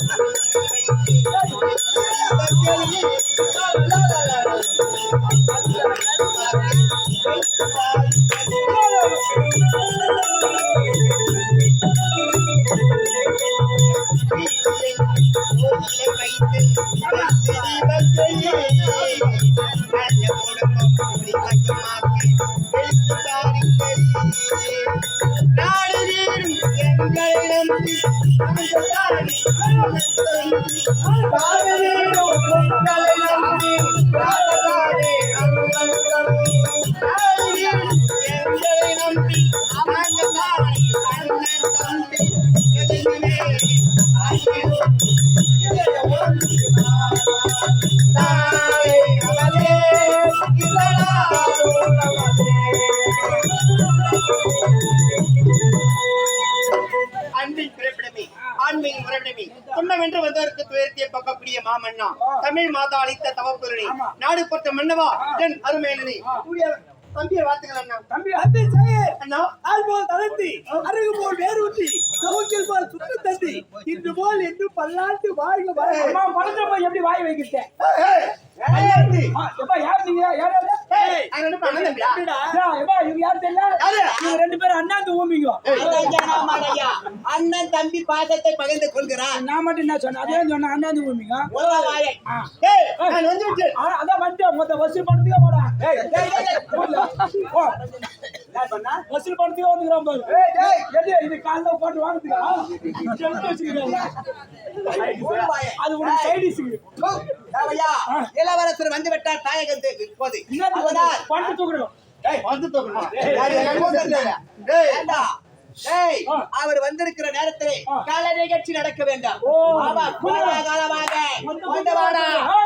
அன்பின் பொறுத்த மன்னவா? என் அருமையனே தம்பிய வாழ்த்துக்கள் அண்ணா. தம்பி அத்தை செய்ய அண்ணா. ஆள் போல் தளர்த்தி அருகு போல் வேரூட்டி மூங்கில் போல் சுட்டு தந்தி இன்று போல் என்று பல்லாண்டு வாழ்க வாழ்க. எப்படி வாய் வைக்கிட்டேன்? அண்ணன் தம்பி. பாசத்தை பகிர்ந்து கொள்கிறார் நான் மட்டும் என்ன சொன்னேன்? அதே சொன்னேன் அண்ணாந்து. ஆ, அதான் வந்துட்டேன். மொத்த வசூல் பணத்துக்கே போடா. வசூல் பணத்துக்கே வந்துக்கிறான் பாரு இது காலைல போட்டு வாங்குறதுக்கா அது ஒரு சைடிஸ் இளவரசர் வந்து விட்டார் தாயகத்துக்கு இப்போது இன்னும் தூக்குறோம் வந்து அவர் வந்திருக்கிற நேரத்திலே கால நிகழ்ச்சி நடக்க வேண்டாம் ஓ.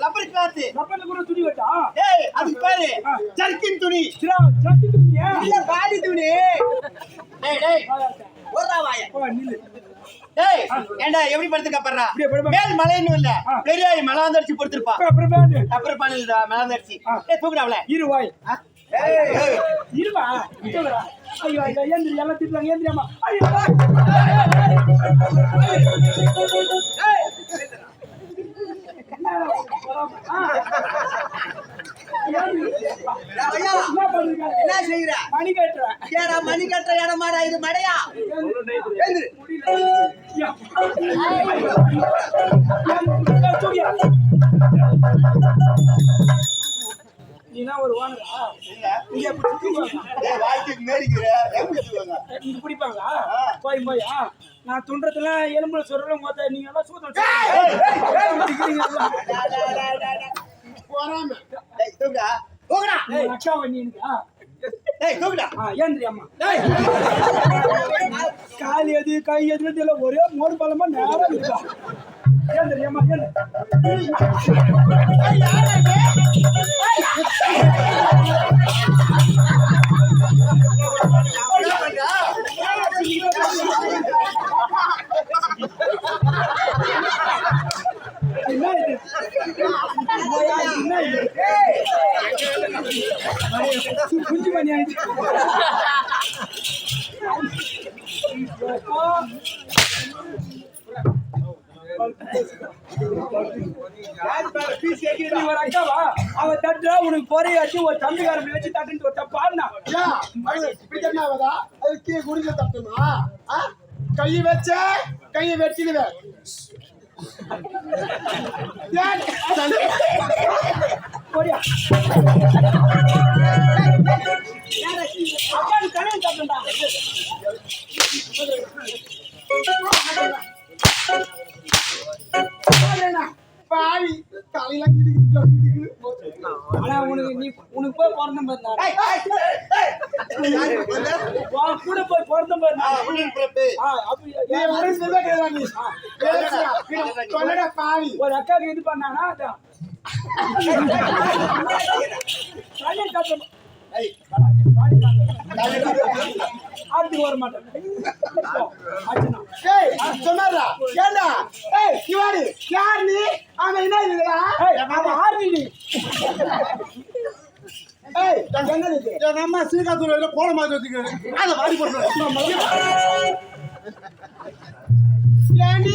ரப்பர் கிளாத் ரப்பர்ல கூட துணி வெட்டா ஏய் அதுக்கு பேரு ஜர்க்கின் துணி. ஜட்டி துணியா? இல்ல பாடி துணி. டேய் டேய் ஒரு வாய. போ நில்லு. டேய் ஏண்டா எப்படி படுத்துக்க படுப்பா. மேல் மலைன்னு இல்ல ஆ. பெரியாய் மலாந்தடிச்சு படுத்திருப்பா அப்புறம் அப்புறம் பேண்டு அப்புறம் பண்ணல மலாந்தடிச்சு ஆ. ஏய் இரு வாய். இருமா? சொல்லுடா. ஐயோ ஐயோ ஏந்திரி எல்லாம் திட்டுறாங்க ஏந்திரியாமா ஐயோ ஏய். என்ன செய்யற? மணி கட்டுறேன் ஏடா மணி கட்டுற இடமாடா இது மடையா. நீனா ஒரு வானரா இங்க எப்படி வாய்க்கு மேரிக்கிற எப்படி பிடிப்பாங்களா போய் போயா நான் துன்றதுலாம் எலும்புல சொல்றேன் மொத்த நீங்க எல்லாம் சூதம் போறாம டேய் தூக்குடா தூக்குடா அக்கா வண்டி எனக்கா டேய் தூக்குடா ஆ ஏந்திரி அம்மா கால் எது கை தெரியல ஒரே மோடு பழமா நேரா இருக்கா ஏந்திரி அம்மா ஏந்திரி குஞ்சு பண்ணி ஆயிடுச்சு அவன் தட்டுறா உனக்கு பொறையாச்சு ஒரு தம்பிக்காரன் வச்சு தட்டுன்னு ஒரு தப்பாருனா அதுக்கு குடிக்க தட்டுமா? கை வச்ச கையை வெட்டிடுவேன் ஏன்? பாவி தலையில ஆனா உனக்கு நீ உனக்கு போய் பிறந்த உன் கூட போய் பிறந்த நீ ஒரு சில கேளா. நீ? பேசுடா. சொல்லடா பாவி. ஒரு அக்காவுக்கு இது பண்ணானா? அதான். ஆட்டுக்கு வர மாட்டேன் ஏய் சொன்னாரா ஏண்டா? ஏய் இவாரு யார் நீ அவன் என்ன இதுடா அவன் ஆர்மி நீ ஏய் என்னது இது என் அம்மா சீக்காத்தூர்ல போன மாதிரி வச்சுக்க அதை வாடி ஏண்டி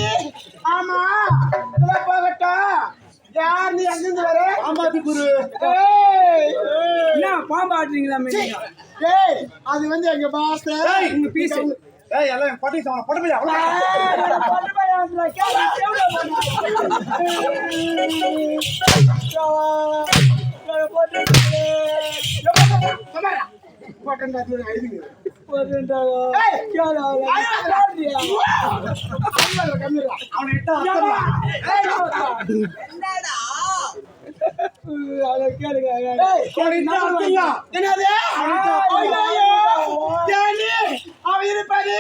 ஆமா போகட்டும். யார் நீ அங்கிருந்து வர? ஆமாத்தி குரு. என்ன பாம்பு ஆட்டுறீங்களா சீ. நீங்க ஏய் அது வந்து எங்க பாஸ் உங்க பீஸ். ஏய் எல்லாம் பட்டி சாவன பட்டு போய் போட்டா என்னடா என்னது ஏண்டி? அவன் இருப்பாரு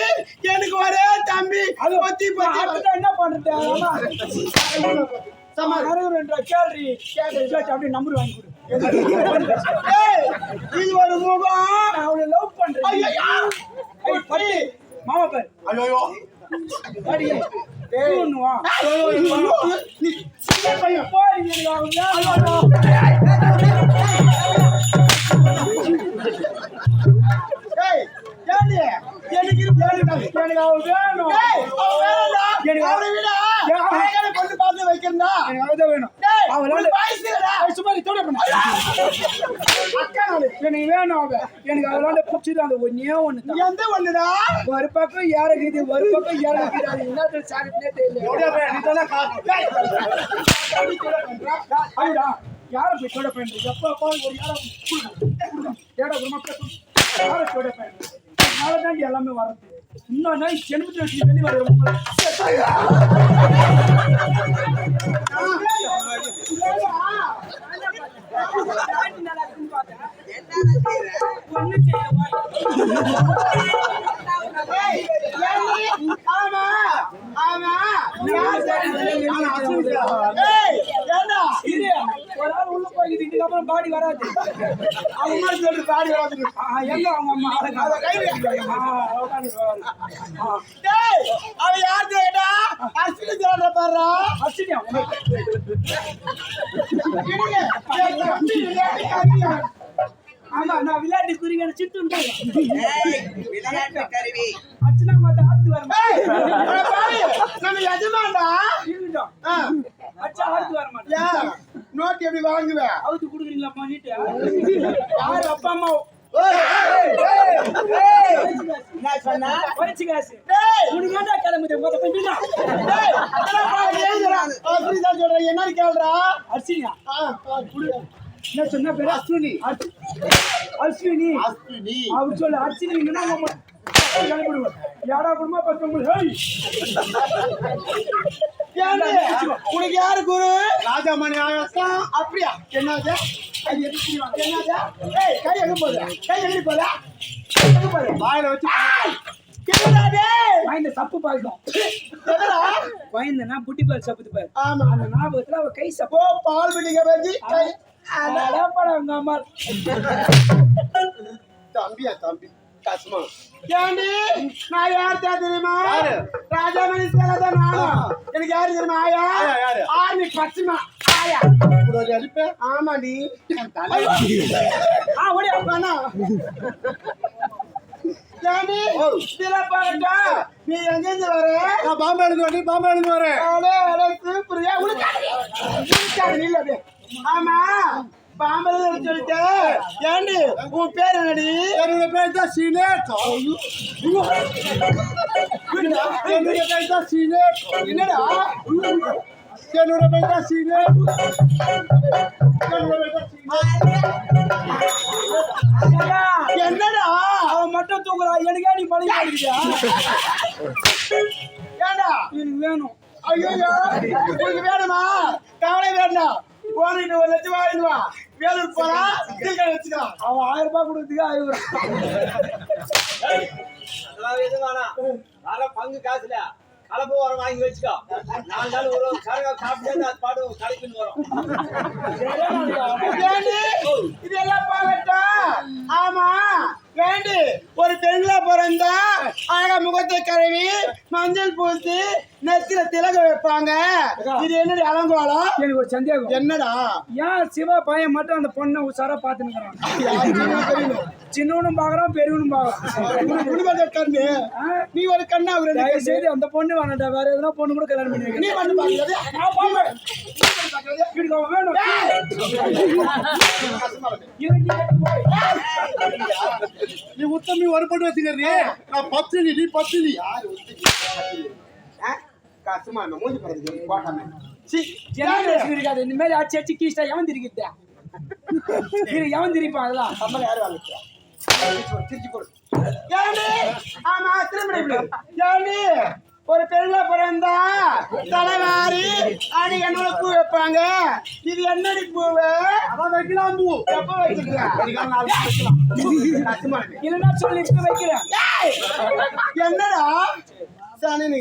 எனக்கு ஒரே தம்பி பத்தி பத்தி என்ன பண்றது கேள்வி அப்படியே நம்பர் வாங்கி கொடு ஏய், இது ஒரு முகம் அவளை லவ் பண்றேன் பட்டி மாமா பேர் ஐயோ அடி ஒண்ணுவா எனக்கு வேணும். எனக்கு- பொண்ணு பார்த்து வைக்கிறேன்டா. எனக்கு வேணும். எனக்கு வேணும் அவ. எனக்கு அவளால பிடிச்சது அந்த ஒன்னே ஒண்ணு நீ எந்த ஒண்ணுடா? ஒரு பக்கம் இறங்குது ஒரு பக்கம் இறங்குது. அது என்னது சாகத்திலே தெரியல. ஏய், அதுடா யாரை போய் தொட பண்றது எப்ப பாரு ஒரு யாரை ஏடா குருமா பேசும் யாரை தொட பண்றது அதனால தான் எல்லாமே வரது இன்னொரு எலுமிச்சை வச்சு வெளி வர ஆமா ஆமா. ஒரு ஆள் உள்ள போய்க்குது, இதுக்கப்புறம் பாடி வராது. அவங்க மாதிரி சொல்லிட்டு பாடி வராதுன்னு. ஆ, எங்க அவங்க அம்மா? அதை அவன் யார் தேடுற பாருடா. அஸ்வினியா, ஆமா நான் விளையாட்டு சித்து ஏய், விளையாட்டு கருவி அர்ச்சனா மாத்த ஆடுத்து வர ஏய், அட பாவி, நம்ம எஜமான்டா. இருக்கட்டும் அச்சா ஆடுத்து வர மாட்டேன் ஏன்? நோட்டு எப்படி வாங்குவ? அவுத்து குடுக்குறீங்களா பண்ணிட்டு யாரு அப்பா அம்மா. என்ன ஆ, குடு. என்ன சொன்ன பேரு? அஸ்வினி. அஸ்வினி. அஸ்வினி. அவர் சொல்ல அர்ச்சனிங்கன்னா நம்ம கிளம்பிடுவோம் யாரா குடும்பமா? உனக்கு யாரு குரு? ராஜாமணி ஆகாசம் அப்படியா? என்னது அது எதுக்கு தெரியுமா? என்னது ஏய் கை எங்க போகுது? கை எங்க போகுது? வாயில வச்சு சப்பு பாய்க்கும் வாய்ந்தனா புட்டி பால் சப்புது பாரு. ஆமா. அந்த ஞாபகத்துல அவ கை சப்பு. பால் பிடிக்க வேண்டி தம்பியா தம்பி? கஷ்டமா ஏண்டி? நான் யார் தெரியுமா? ராஜாமணி சேலதான் நானும். எனக்கு யாரு தெரியுமா ஆயா? ஆர்மி பச்சிமா ஆயா. ஆமாடி ஆ ஓடி. ஏண்டி? இதெல்லாம் பாருடா. நீ எங்கிருந்து வர? நான் பாம்பே இருந்து வரேன். இருந்து அடே, அடே, அப்படியே. ஆமா. பாம்பல சொல்லிட்டு. ஏண்டி? உன் பேர் என்னடி? என்னோட பேர் தான் சீனேட். என்னோட பேர் தான் சீனேட். என்னடா? என்னோட பேர் தான் சீனேட். என்னோட பேர் தான் சீனேட். என்னடா? அவன் மட்டும் தூக்குறா எனக்கே நீ பழகி பண்ணிக்கிறியா ஏண்டா? எனக்கு வேணும். ஐயோ வேணுமா? கவலை வேண்டாம். போனிட்டு ஒரு லட்சம் வாங்கிட்டு வா. வேலூர் போறா சீக்கிரம் வச்சுக்கலாம் அவன் ஆயிரம் ரூபாய் கொடுத்ததுக்கு ஆயிரம் வர பங்கு காசுல. கலப்பு வர வாங்கி வச்சுக்கோ. நாலு நாள் ஒரு சாப்பிட்டு அது பாட்டு கலைக்குன்னு வரும். இதெல்லாம் பாக்கட்டும் ஆமா. ஏண்டி? ஒரு பெண்களா பிறந்தா அழகா முகத்தை கழுவி மஞ்சள் பூசி நெத்தில திலக வைப்பாங்க. இது என்னடி அலங்கோலம்? எனக்கு ஒரு சந்தேகம். என்னடா? ஏன் சிவா பையன் மட்டும் அந்த பொண்ணை உசாரா பாத்துனுக்குறான். சின்னவனும் பாக்குறான் பெரியவனும் பாக்குறான் நீ ஒரு கண்ணா ஒரு. செய்து அந்த பொண்ணு வேணாண்டா வேற எதுனா பொண்ணு கூட கல்யாணம் பண்ணி நீ வந்து பாக்குறது வேணும். நீ உத்தமி ஒருபட்டு வச்சுக்கிறீ. நான் பத்து நீ பத்து நீ கஷ்டமா என்ன மூஞ்சி போறது போட்டாம. சி ஜெனரேஷன் இருக்காது. இந்த மாதிரி அடிச்சு அடிச்சு கீஸ்டா எவன் திரிக்கிட்ட இரு எவன் திரிப்பான் அதெல்லாம் சம்பளம் யாரு வாங்கிக்கிறா திருச்சி போடு. ஆமா திரும்ப ஒரு பெருமை பிறந்தா தலைவாரி அடி என்னோட பூ வைப்பாங்க. இது என்னடி பூவு? வைக்கலாம் பூ எப்ப இருக்கு. இல்லைன்னா சொல்லி இப்ப வைக்கிறேன் ஏய், என்னடா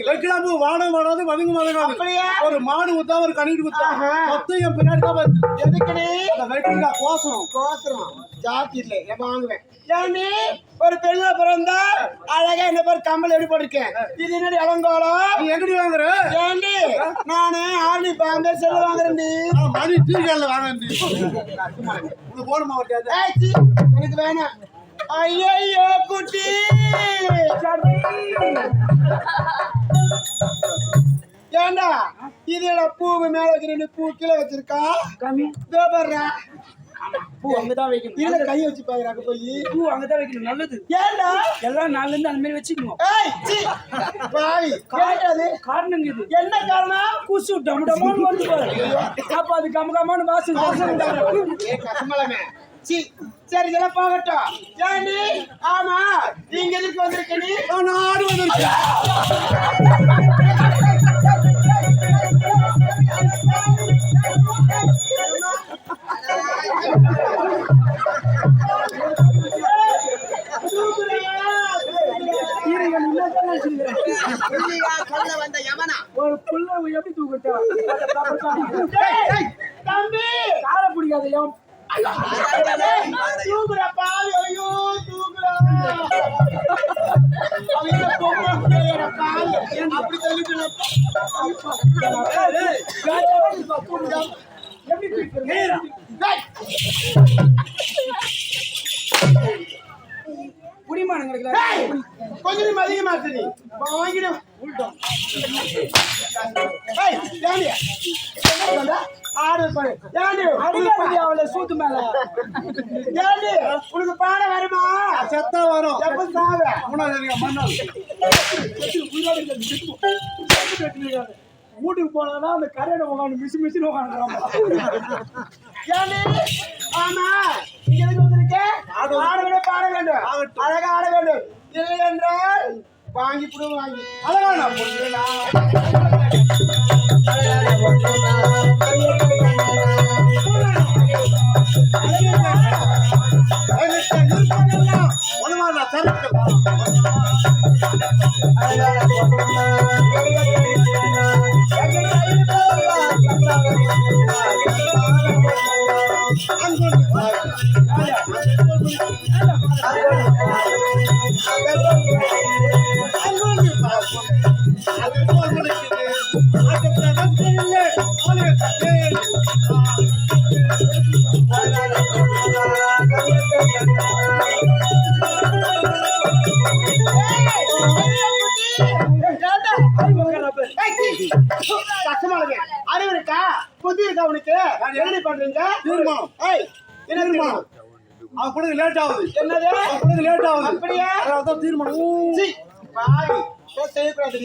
வைக்கலாம் பூ வானம் வாடாது வதங்கு வதங்காது? ஒரு மாடு குத்தா ஒரு கணிட்டு குத்தா. மொத்தம் என் பின்னாடி தான் அந்த வைக்கிறீங்க கோசம் கோசரம் ஜாதி இல்லை நான் வாங்குவேன். ஏண்டி ஒரு பெண்ணா பிறந்தா அழகா என்ன பேர் கம்மல் எப்படி போட்டிருக்கேன்? இது என்னடி அலங்கோலம் நீ எங்கடி வாங்குற? ஏண்டி நானு ஆர்மி பாம்பே செல்ல வாங்குறேன்டி. மணி டீக்கால வாங்கண்டி உனக்கு போடுமா ஒரு எனக்கு வேணாம். ஐயோ குட்டி. ஏண்டா இது என்ன பூவு மேல வைக்கிறேன் பூ கீழே வச்சிருக்கா? காமி இதோ பாருடா. பூ அங்கதான் வைக்கணும். இதுல வச்சு பாக்குறாங்க போய். பூ அங்கதான் வைக்கணும். நல்லது. ஏண்டா எல்லாம் இருந்து அந்த மாதிரி வச்சுக்கணும். காரணம் இது. என்ன காரணம்? குசு டம் டமான்னு வந்து பாரு அப்ப அது கம கமான்னு வாசம் சரி இதெல்லாம் போகட்டும். ஏண்டி? ஆமா. நீங்க எதுக்கு வந்திருக்க நீ நான் ஆடு தம்பி கால பிடிக்காத ஏன் தூக்குறா ஐயோ அப்படி எப்படி கொஞ்சம் அதிகமா நீ வாங்கிடும். உள்டம் ஏண்டி? பண்ணா அவளை சூத்து மேல. ஏண்டி? உனக்கு பாட வருமா செத்தா வரும். எப்ப சாவ. வீட்டுக்கு போனா அந்த கரையில உட்காந்து மிஷி மிஷின் உட்காந்துறாங்க ஏண்டி? ஆமா. வேண்டும் அழகா ஆட வேண்டும் இல்லை என்றால் வாங்கி புடு வாங்கி. அழகா ஒழுங்கான சரக்கு கஷ்டமா இருக்கு அறிவு இருக்கா புத்தி இருக்கா உனக்கு என்னடி பண்றீங்க என்ன அவன் கூட லேட் ஆகுது. என்னது? அவன் கூட லேட் ஆகுது. அப்படியா? தீர்மானம். செய்யக்கூடாது